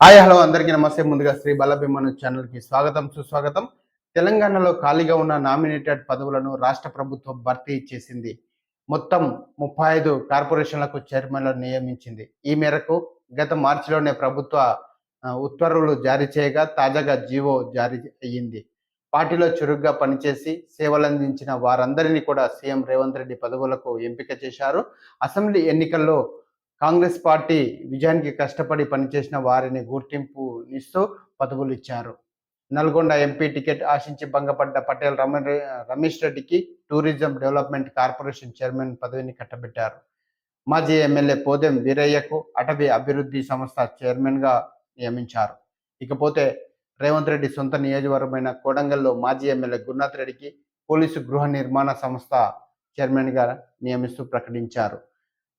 Hi hello అందరికీ నమస్తే. ముందుగా శ్రీ బలభీమను ఛానల్కి స్వాగతం సుస్వాగతం. తెలంగాణలో ఖాళీగా ఉన్న నామినేటెడ్ పదవులను రాష్ట్ర ప్రభుత్వం భర్తీ చేసింది. మొత్తం ముప్పై ఐదు కార్పొరేషన్లకు చైర్మన్లను నియమించింది. ఈ మేరకు గత మార్చిలోనే ప్రభుత్వ ఉత్తర్వులు జారీ చేయగా తాజాగా జీవో జారీ అయ్యింది. పార్టీలో చురుగ్గా పనిచేసి సేవలందించిన వారందరినీ కూడా సీఎం రేవంత్ రెడ్డి పదవులకు ఎంపిక చేశారు. అసెంబ్లీ ఎన్నికల్లో కాంగ్రెస్ పార్టీ విజయానికి కష్టపడి పనిచేసిన వారిని గుర్తింపు ఇస్తూ పదవులు ఇచ్చారు. నల్గొండ ఎంపీ టికెట్ ఆశించి భంగపడ్డ పటేల్ రమ రమేష్ రెడ్డికి టూరిజం డెవలప్మెంట్ కార్పొరేషన్ చైర్మన్ పదవిని కట్టబెట్టారు. మాజీ ఎమ్మెల్యే పోదెం వీరయ్యకు అటవీ అభివృద్ధి సంస్థ చైర్మన్గా నియమించారు. ఇకపోతే రేవంత్ రెడ్డి సొంత నియోజకవర్గమైన కోడంగల్లో మాజీ ఎమ్మెల్యే గురునాథ్ రెడ్డికి పోలీసు గృహ నిర్మాణ సంస్థ చైర్మన్గా నియమిస్తూ ప్రకటించారు.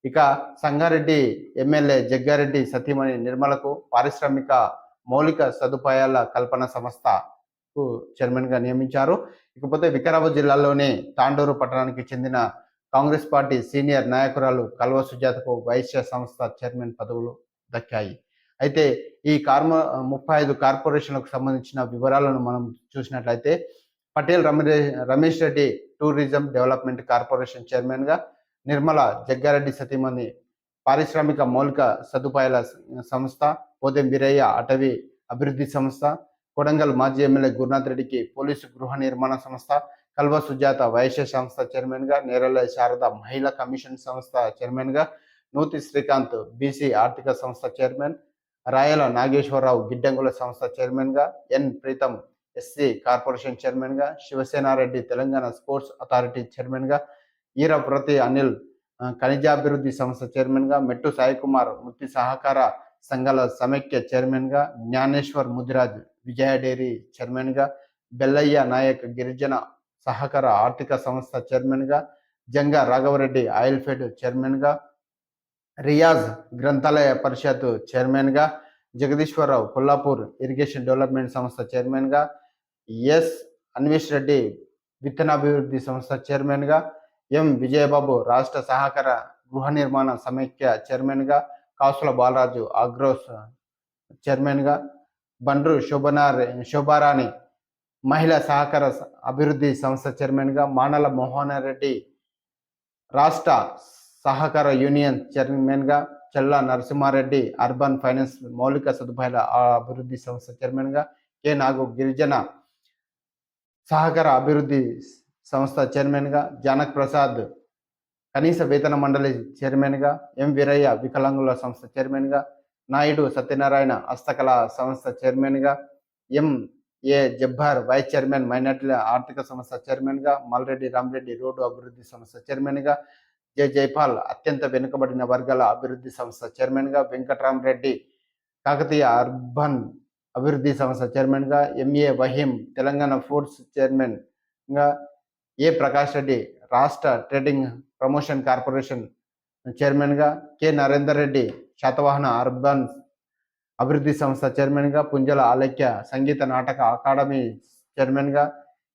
ఇక సంగారెడ్డి ఎమ్మెల్యే జగ్గారెడ్డి సతీమణి నిర్మలకు పారిశ్రామిక మౌలిక సదుపాయాల కల్పన సంస్థకు చైర్మన్గా నియమించారు. ఇకపోతే వికారాబాద్ జిల్లాలోని తాండూరు పట్టణానికి చెందిన కాంగ్రెస్ పార్టీ సీనియర్ నాయకురాలు కల్వ సుజాతకు వైశ్య సంస్థ చైర్మన్ పదవులు దక్కాయి. అయితే ఈ కార్మ ముప్పై ఐదు కార్పొరేషన్లకు సంబంధించిన వివరాలను మనం చూసినట్లయితే Patel Ramesh Ramesh Reddy tourism development corporation చైర్మన్గా నిర్మల జగ్గారెడ్డి సతీమణి పారిశ్రామిక మౌలిక సదుపాయాల సంస్థ పోతే వీరయ్య అటవీ అభివృద్ధి సంస్థ కొడంగల్ మాజీ ఎమ్మెల్యే గురునాథ్ రెడ్డికి పోలీసు గృహ నిర్మాణ సంస్థ కల్వ సుజాత వైశ్య సంస్థ చైర్మన్గా నేరల శారద మహిళా కమిషన్ సంస్థ చైర్మన్గా నూతి శ్రీకాంత్ బీసీ ఆర్థిక సంస్థ చైర్మన్ రాయల నాగేశ్వరరావు గిడ్డంగుల సంస్థ చైర్మన్గా ఎన్ ప్రీతం ఎస్సీ కార్పొరేషన్ చైర్మన్గా శివసేనారెడ్డి తెలంగాణ స్పోర్ట్స్ అథారిటీ చైర్మన్గా ఈరప్రతి అనిల్ ఖనిజాభివృద్ధి సంస్థ చైర్మన్గా మెట్టు సాయికుమార్ వృత్తి సహకార సంఘాల సమైక్య చైర్మన్గా జ్ఞానేశ్వర్ ముదిరాజ్ విజయ డైరీ చైర్మన్గా బెల్లయ్య నాయక్ గిరిజన సహకార ఆర్థిక సంస్థ చైర్మన్గా జంగా రాఘవరెడ్డి ఆయిల్ ఫెడ్ చైర్మన్గా రియాజ్ గ్రంథాలయ పరిషత్ చైర్మన్గా జగదీశ్వరరావు కొల్లాపూర్ ఇరిగేషన్ డెవలప్మెంట్ సంస్థ చైర్మన్గా ఎస్ అన్వేష్ రెడ్డి విత్తనాభివృద్ధి సంస్థ చైర్మన్గా ఎం. విజయబాబు రాష్ట్ర సహకార గృహ నిర్మాణ సమైక్య చైర్మన్గా కాసుల బాలరాజు అగ్రోస్ చైర్మన్గా బండ్రు శోభనార్ శోభారాణి మహిళా సహకార అభివృద్ధి సంస్థ చైర్మన్గా మానల మోహన రెడ్డి రాష్ట్ర సహకార యూనియన్ చైర్మన్గా చెల్ల నరసింహారెడ్డి అర్బన్ ఫైనాన్స్ మౌలిక సదుపాయాల అభివృద్ధి సంస్థ చైర్మన్గా కె. నాగు గిరిజన సహకార అభివృద్ధి సంస్థ చైర్మన్గా జానక్ ప్రసాద్ కనీస వేతన మండలి చైర్మన్గా ఎం వీరయ్య వికలాంగుల సంస్థ చైర్మన్గా నాయుడు సత్యనారాయణ హస్తకళ సంస్థ చైర్మన్గా M A Jabbar vice chairman మైనార్టీల ఆర్థిక సంస్థ చైర్మన్గా మల్రెడ్డి రామరెడ్డి రోడ్డు అభివృద్ధి సంస్థ చైర్మన్గా జె జైపాల్ అత్యంత వెనుకబడిన వర్గాల అభివృద్ధి సంస్థ చైర్మన్గా వెంకటరామరెడ్డి కాకతీయ అర్బన్ అభివృద్ధి సంస్థ చైర్మన్గా ఎంఏ వహీం తెలంగాణ ఫుడ్స్ చైర్మన్గా ఏ ప్రకాష్ రెడ్డి రాష్ట్ర ట్రేడింగ్ ప్రమోషన్ కార్పొరేషన్ చైర్మన్గా కె. నరేందర్ రెడ్డి శాతవాహన అర్బన్ అభివృద్ధి సంస్థ చైర్మన్గా పుంజల ఆలక్య సంగీత నాటక అకాడమీ చైర్మన్గా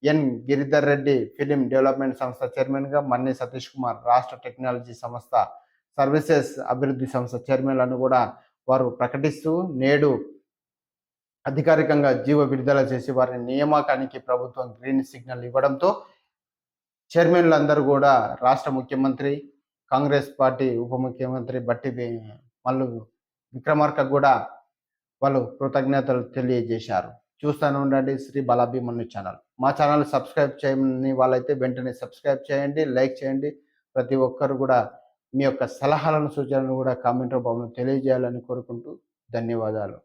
N. Giridhar Reddy film development సంస్థ చైర్మన్గా మన్ని సతీష్ కుమార్ రాష్ట్ర టెక్నాలజీ సంస్థ సర్వీసెస్ అభివృద్ధి సంస్థ చైర్మన్లను కూడా వారు ప్రకటిస్తూ నేడు అధికారికంగా జీవ విడుదల చేసి వారి నియామకానికి ప్రభుత్వం గ్రీన్ సిగ్నల్ ఇవ్వడంతో చైర్మన్లందరూ కూడా రాష్ట్ర ముఖ్యమంత్రి కాంగ్రెస్ పార్టీ ఉప ముఖ్యమంత్రి బట్టి మల్లు విక్రమార్క కూడా వాళ్ళు కృతజ్ఞతలు తెలియజేశారు. చూస్తాను ఉండండి శ్రీ బాలాభిమన్యు ఛానల్. మా ఛానల్ సబ్స్క్రైబ్ చేయని వాళ్ళైతే వెంటనే సబ్స్క్రైబ్ చేయండి లైక్ చేయండి. ప్రతి ఒక్కరు కూడా మీ యొక్క సలహాలను సూచనలు కూడా కామెంట్ రూపంలో తెలియజేయాలని కోరుకుంటూ ధన్యవాదాలు.